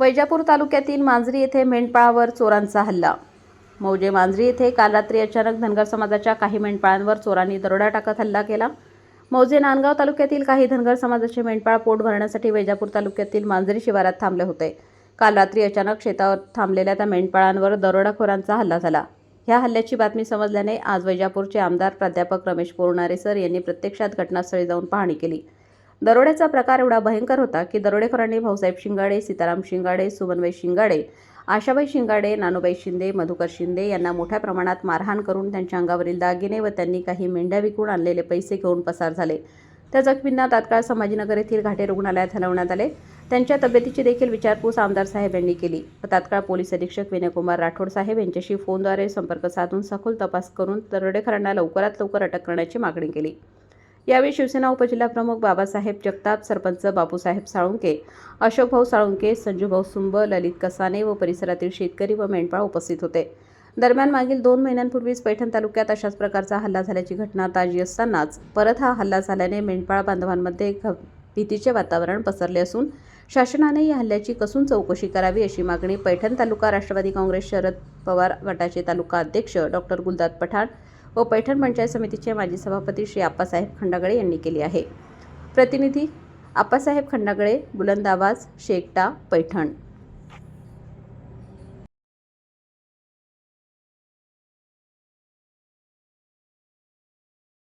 वैजापूर तालुक्यातील मांजरी येथे मेंढपाळावर चोरांचा हल्ला. मौजे मांजरी येथे काल रात्री अचानक धनगर समाजाच्या काही मेंढपाळांवर चोरांनी दरोडा टाकत हल्ला केला. मौजे नांदगाव तालुक्यातील काही धनगर समाजाचे मेंढपाळ पोट भरण्यासाठी वैजापूर तालुक्यातील मांजरी शिवारात थांबले होते. काल रात्री अचानक शेतावर थांबलेल्या त्या मेंढपाळांवर दरोडाखोरांचा हल्ला झाला. ह्या हल्ल्याची बातमी समजल्याने आज वैजापूरचे आमदार प्राध्यापक रमेश पोरणारे सर यांनी प्रत्यक्षात घटनास्थळी जाऊन पाहणी केली. दरोड्याचा प्रकार एवढा भयंकर होता की दरोडेखोरांनी भाऊसाहेब शिंगाडे सीताराम शिंगाडे सुमनबाई शिंगाडे आशाबाई शिंगाडे नानूबाई शिंदे मधुकर शिंदे यांना मोठ्या प्रमाणात मारहाण करून त्यांच्या अंगावरील दागिने व त्यांनी काही मेंढ्या विकून आणलेले पैसे घेऊन पसार झाले. त्या जखमींना तात्काळ संभाजीनगर येथील घाटे रुग्णालयात हलवण्यात आले. त्यांच्या तब्येतीची देखील विचारपूस आमदार साहेब यांनी केली. व तात्काळ पोलीस अधीक्षक विनयकुमार राठोड साहेब यांच्याशी फोनद्वारे संपर्क साधून सखोल तपास करून दरोडेखोरांना लवकरात लवकर अटक करण्याची मागणी केली. यावेळी शिवसेना उपजिल्हाप्रमुख बाबासाहेब जगताप सरपंच बापूसाहेब साळुंके अशोकभाऊ साळुंके संजूभाऊ सुंब ललित कसाने व परिसरातील शेतकरी व मेंढपाळ उपस्थित होते. दरम्यान मागील दोन महिन्यांपूर्वीच पैठण तालुक्यात अशाच प्रकारचा हल्ला झाल्याची घटना ताजी असतानाच परत हा हल्ला झाल्याने मेंढपाळ बांधवांमध्ये भीतीचे वातावरण पसरले असून शासनाने या हल्ल्याची कसून चौकशी करावी अशी मागणी पैठण तालुका राष्ट्रवादी काँग्रेस शरद पवार गटाचे तालुका अध्यक्ष डॉक्टर गुलदाद पठाण व पैठण पंचायत समितीचे माजी सभापती श्री आप्पासाहेब खंडागळे यांनी केली आहे. प्रतिनिधी आप्पासाहेब खंडागळे बुलंदाबाज शेकटा पैठण.